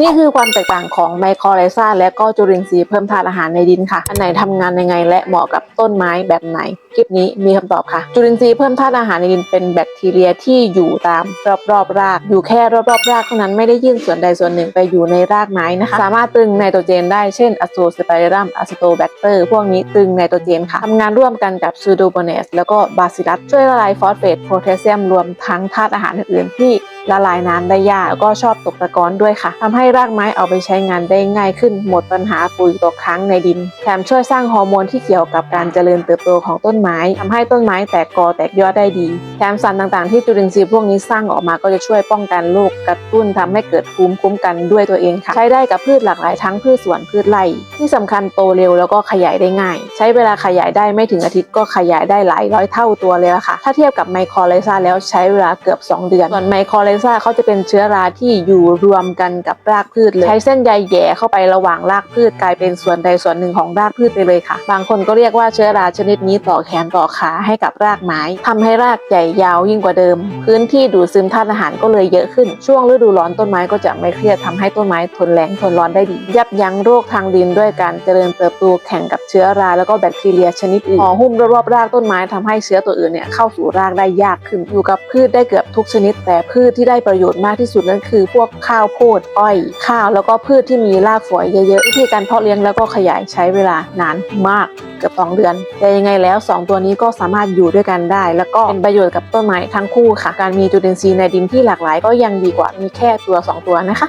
นี่คือความแตกต่างของไมโครไลซาและก็จุลินทรีย์เพิ่มธาตุอาหารในดินค่ะ อันไหนทำงานยังไงและเหมาะกับต้นไม้แบบไหน คลิปนี้มีคำตอบค่ะ จุลินทรีย์เพิ่มธาตุอาหารในดินเป็นแบคทีเรียที่อยู่ตามรอบๆราก อยู่แค่รอบๆรากเท่านั้นไม่ได้ยื่นส่วนใดส่วนหนึ่งไปอยู่ในรากไม้นะคะ สามารถตึงไนโตรเจนได้เช่นอะโซสไปรัมอะสโตแบคเตอร์พวกนี้ตึงไนโตรเจนค่ะทำงานร่วมกันกับซูโดโบเนสแล้วก็บาซิลัสช่วยละลายฟอสเฟตโพแทสเซียมรวมทั้งธาตุอาหารอื่นๆที่ ละลายน้ำได้ยากแล้วก็ชอบตกตะกอนด้วยค่ะทำให้รากไม้เอาไปใช้งานได้ง่ายขึ้น หมดปัญหาปุ๋ยตกค้างในดิน แถมช่วยสร้างฮอร์โมนที่เกี่ยวกับการเจริญเติบโตของต้นไม้ทำให้ต้นไม้แตกกอแตกยอดได้ดี แถมสารต่างๆที่จุลินทรีย์พวกนี้สร้างออกมาก็จะช่วยป้องกันโรคกระตุ้นทำให้เกิดภูมิคุ้มกันด้วยตัวเองค่ะ ใช้ได้กับพืชหลากหลายทั้งพืชสวนพืชไร่ที่สำคัญโตเร็วแล้วก็ขยายได้ง่าย ใช้เวลาขยายได้ไม่ถึงอาทิตย์ก็ขยายได้หลายร้อยเท่าตัวเลยละค่ะ ถ้าเทียบกับไมโครไลซาแล้วใช้เวลาเกือบ 2 เดือน ส่วนไมโครไลซาเขาจะเป็นเชื้อราที่อยู่รวมกันกับรากพืชเลย ใช้เส้นใยแหย่เข้าไประหว่างรากพืชกลายเป็นส่วนใดส่วนหนึ่งของรากพืชไปเลยค่ะ บางคนก็เรียกว่าเชื้อราชนิดนี้ต่อแขนต่อขาให้กับรากไม้ทำให้รากใหญ่ยาวยิ่งกว่าเดิม พื้นที่ดูดซึมธาตุอาหารก็เลยเยอะขึ้น ช่วงฤดูร้อนต้นไม้ก็จะไม่เครียดทำให้ต้นไม้ทนแรงทนร้อนได้ดี ยับยั้งโรคทางดินด้วยการเจริญเติบโตแข่งกับเชื้อราแล้วก็แบคทีเรียชนิดอื่นห่อหุ้มรอบๆรากต้นไม้ทำให้เชื้อตัวอื่นเนี่ยเข้าสู่รากได้ยากขึ้นอยู่กับพืชได้เกือบทุกชนิดแต่พืชที่ได้ประโยชน์มากที่สุดนั่นคือ พวกข้าวโพดอ้อย ข้าวแล้วก็พืชที่มีรากฝอยเยอะๆวิธีการเพาะเลี้ยงแล้วก็ขยายใช้เวลานานมากเกือบ2เดือน แต่ยังไงแล้ว 2 ตัวนี้ก็สามารถอยู่ด้วยกันได้ แล้วก็เป็นประโยชน์กับต้นไม้ทั้งคู่ค่ะ การมีจุลินทรีย์ในดินที่หลากหลาย ก็ยังดีกว่ามีแค่ตัว 2 ตัวนะคะ